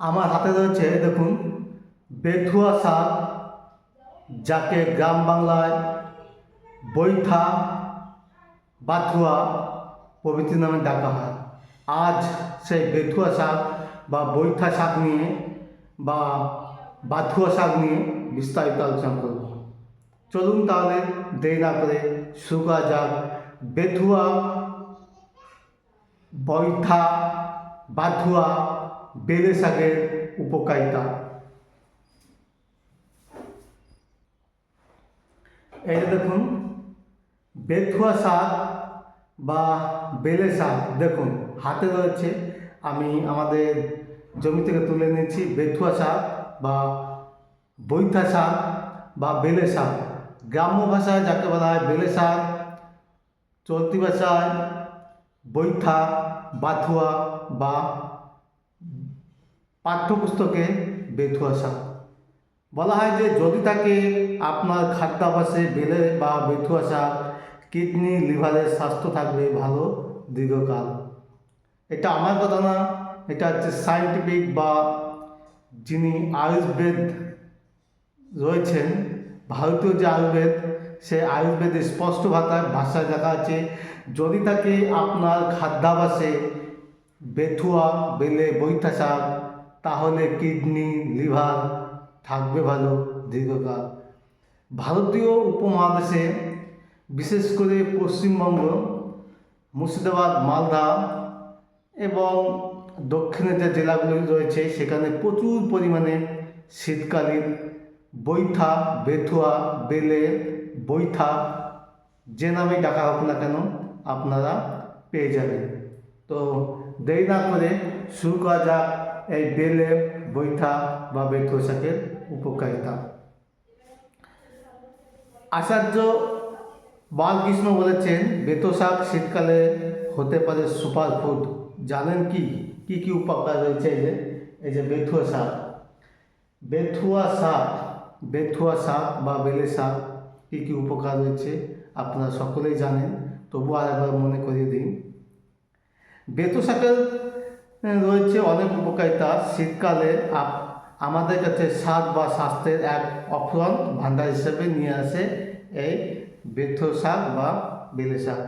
আমার হাতে রয়েছে, দেখুন, বেথুয়া শাক যাকে গ্রাম বাংলায় বৈঠা বাথুয়া প্রভৃতি নামে ডাকা হয়। আজ সেই বেথুয়া শাক বা বৈঠা শাক নিয়ে বা বাথুয়া শাক নিয়ে বিস্তারিত আলোচনা করব। চলুন তাহলে দেরি না করে শুরু যাক। বেথুয়া, বৈঠা, বাথুয়া বেলে শাকের উপকারিতা। এই যে দেখুন, বেথুয়া শাক বা বেলে শাক, দেখুন, হাতে রয়েছে। আমি আমাদের জমি থেকে তুলে নিয়েছি বেথুয়া শাক বা বৈথা শাক বা বেলে শাক। গ্রাম্য ভাষায় যাকে বলা হয় বেলে শাক, চলতি ভাষায় বৈঠা বাথুয়া বা পাঠ্যপুস্তকে বেথুয়া শাক। বলা হয় যে যদি তাকে আপনার খাদ্যাভাসে বেলে বা বেথুয়া শাক, কিডনি লিভারের স্বাস্থ্য থাকবে ভালো দীর্ঘকাল। এটা আমার কথা না, এটা হচ্ছে সায়েন্টিফিক বা যিনি আয়ুর্বেদ রয়েছেন, ভারতীয় যে আয়ুর্বেদ, সে আয়ুর্বেদে স্পষ্ট ভাষায় ভাষায় দেখা আছে, যদি তাকে আপনার খাদ্যাভাসে বেথুয়া, বেলে বৈঠা শাক তাহলে কিডনি, লিভার থাকবে ভালো দীর্ঘকাল। ভারতীয় উপমহাদেশে, বিশেষ করে পশ্চিমবঙ্গ, মুর্শিদাবাদ, মালদা এবং দক্ষিণে যে জেলাগুলি রয়েছে, সেখানে প্রচুর পরিমাণে শীতকালীন বৈঠা, বেথুয়া, বেলে, বৈঠা, যে নামেই ডাকা হোক না কেন, আপনারা পেয়ে যাবেন। তো দেরি না করে শুরু করা যাক এই বেলে, বৈঠা বা বেথুয়া শাকের উপকারিতা। আচার্য বালকৃষ্ণ বলেছেন বেতো শাক শীতকালে হতে পারে সুপার ফুড। জানেন কি? কি কি উপকার রয়েছে এই যে এই যে বেথুয়া শাক? বেথুয়া শাক বেথুয়া শাক বা বেলে শাক, কী কী উপকার রয়েছে? আপনারা সকলেই জানেন তবু আর একবার মনে করিয়ে দিন। বেথু শাকের রয়েছে অনেক উপকারিতা। শীতকালে আমাদের কাছে স্বাদ বা স্বাস্থ্যের এক অফুরন ভাণ্ডার হিসেবে নিয়ে আসে এই বেথু শাক বা বেলে শাক।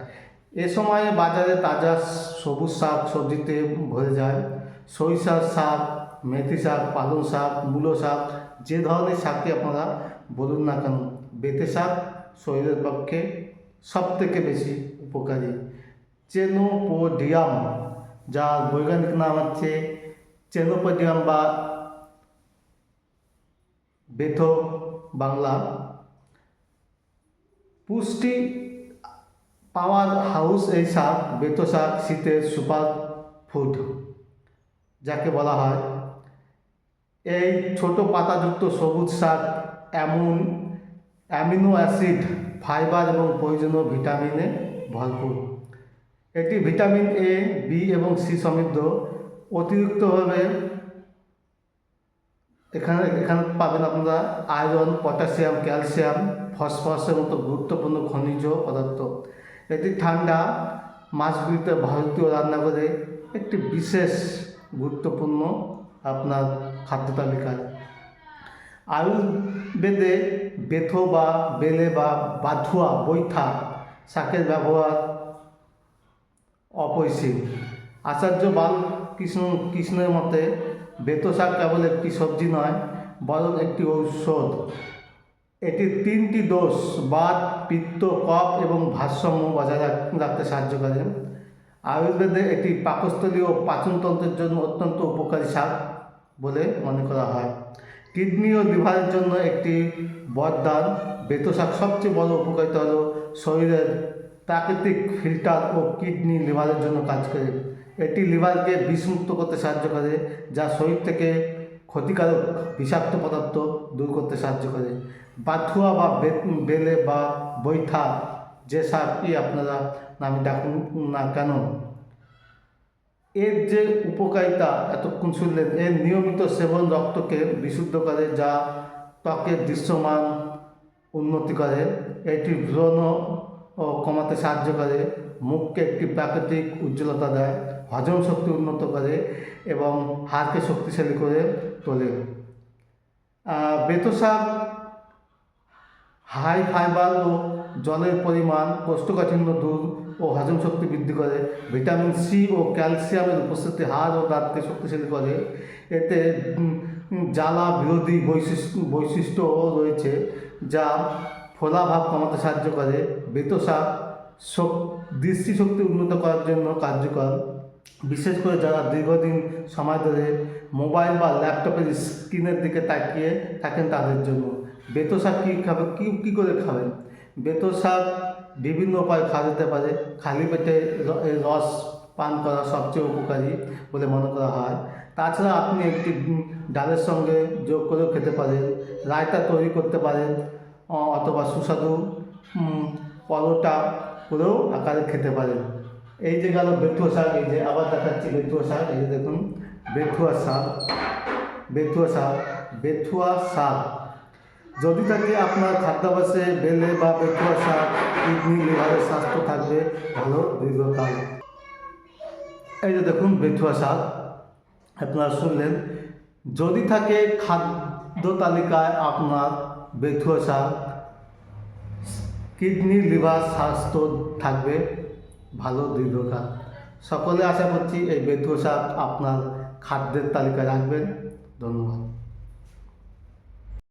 এ সময়ে বাজারে তাজা সবুজ শাক সবজিতে ভরে যায়। সরিষার শাক, মেথি শাক, পালং শাক, মূলো শাক, যে ধরনের শাকই আপনারা বলুন না কেন, বেতে শাক শরীরের পক্ষে সবথেকে বেশি উপকারী। চেনোপোডিয়াম যার বৈজ্ঞানিক নাম হচ্ছে চেনোপোডিয়াম বা বেথো বাংলা। পুষ্টি পাওয়ার হাউস এই শাক বেতো শাক শীতের সুপার ফুড, যাকে বলা হয়। এই ছোট পাতাযুক্ত সবুজ শাক এমন অ্যামিনো অ্যাসিড, ফাইবার এবং প্রয়োজনীয় ভিটামিনে ভরপুর। এটি ভিটামিন এ বি এবং সি সমৃদ্ধ অতিরিক্তভাবে এখানে এখানে পাবেন আপনারা আয়রন, পটাশিয়াম, ক্যালসিয়াম, ফসফরাসের মতো গুরুত্বপূর্ণ খনিজ পদার্থ। এটি ঠান্ডা, মাছগুলিতে ভারতীয় রান্নাঘরে একটি বিশেষ গুরুত্বপূর্ণ আপনার খাদ্য তালিকায়। আয়ুর্বেদে বেথো বা বেলে বা বাথুয়া বৈঠা শাকের ব্যবহার অপরিসীম। আচার্য বালকৃষ্ণ কৃষ্ণের মতে বেতো শাক কেবল একটি সবজি নয়, বরং একটি ঔষধ। এটি তিনটি দোষ, বাত, পিত্ত, কফ এবং ভারসাম্য বজায় রাখ- রাখতে সাহায্য করে। আয়ুর্বেদে এটি পাকস্থলী ও পাচনতন্ত্রের জন্য অত্যন্ত উপকারী শাক বলে মনে করা হয়। কিডনি ও লিভারের জন্য একটি বরদান বেতো শাক সবচেয়ে বড় উপকারিতা হলো শরীরের প্রাকৃতিক ফিল্টার ও কিডনি লিভারের জন্য কাজ করে। এটি লিভারকে বিষমুক্ত করতে সাহায্য করে, যা শরীর থেকে ক্ষতিকারক বিষাক্ত পদার্থ দূর করতে সাহায্য করে। বাথুয়া বা বেলে বা বৈঠা, যে শাকই আপনারা নামে ডাকুন না কেন, এর যে উপকারিতা এতক্ষণ শুনলেন, এর নিয়মিত সেবন রক্তকে বিশুদ্ধ করে, যা ত্বকের দৃশ্যমান উন্নতি করে। এটি ব্রণ ও কমাতে সাহায্য করে মুখকে একটি প্রাকৃতিক উজ্জ্বলতা দেয়, হজম শক্তি উন্নত করে এবং হাড়কে শক্তিশালী করে তোলে। শাক হাই ফাইবার ও জলের পরিমাণ কোষ্ঠকাঠিন্য দূর ও হজম শক্তি বৃদ্ধি করে। ভিটামিন সি ও ক্যালসিয়ামের উপস্থিতি হাড় ও দাঁতকে শক্তিশালী করে। এতে জ্বালা বিরোধী বৈশিষ্ট্য বৈশিষ্ট্যও রয়েছে যা ফোলাভাব কমাতে সাহায্য করে, বেতসা শক, দৃষ্টিশক্তি উন্নত করার জন্য কার্যকর। বিশেষ করে যারা দীর্ঘদিন সময় ধরে মোবাইল বা ল্যাপটপের স্ক্রিনের দিকে তাকিয়ে থাকেন তাদের জন্য। বেতো শাক কী খাবে, কী কী করে খাবেন? বেতো শাক বিভিন্ন উপায়ে খাওয়া যেতে পারে। খালি পেটে রস পান করা সবচেয়ে উপকারী বলে মনে করা হয়। তাছাড়া আপনি একটি ডালের সঙ্গে যোগ করেও খেতে পারেন। রায়তা তৈরি করতে পারেন। অথবা সুস্বাদু পরোটা করেও আকারে খেতে পারেন। এই যে গেল বেথুয়া শাক, এই যে আবার দেখাচ্ছি বেথুয়া শাক, এই যে দেখুন বেথুয়া শাক বেথুয়া শাক বেথুয়া শাক। যদি থাকে আপনার খাদ্যাভ্যাসে বেলে বা বেথুয়া শাক, কিডনি, লিভারের স্বাস্থ্য থাকবে ভালো দীর্ঘকাল। এই যে দেখুন বেথুয়া শাক, আপনারা শুনলেন। যদি থাকে খাদ্য তালিকায় আপনার বেথুয়া শাক কিডনি, লিভার স্বাস্থ্য থাকবে ভালো দীর্ঘকাল। সকলে আশা করছি এই বেথুয়া শাক আপনার খাদ্যের তালিকায় রাখবেন। ধন্যবাদ।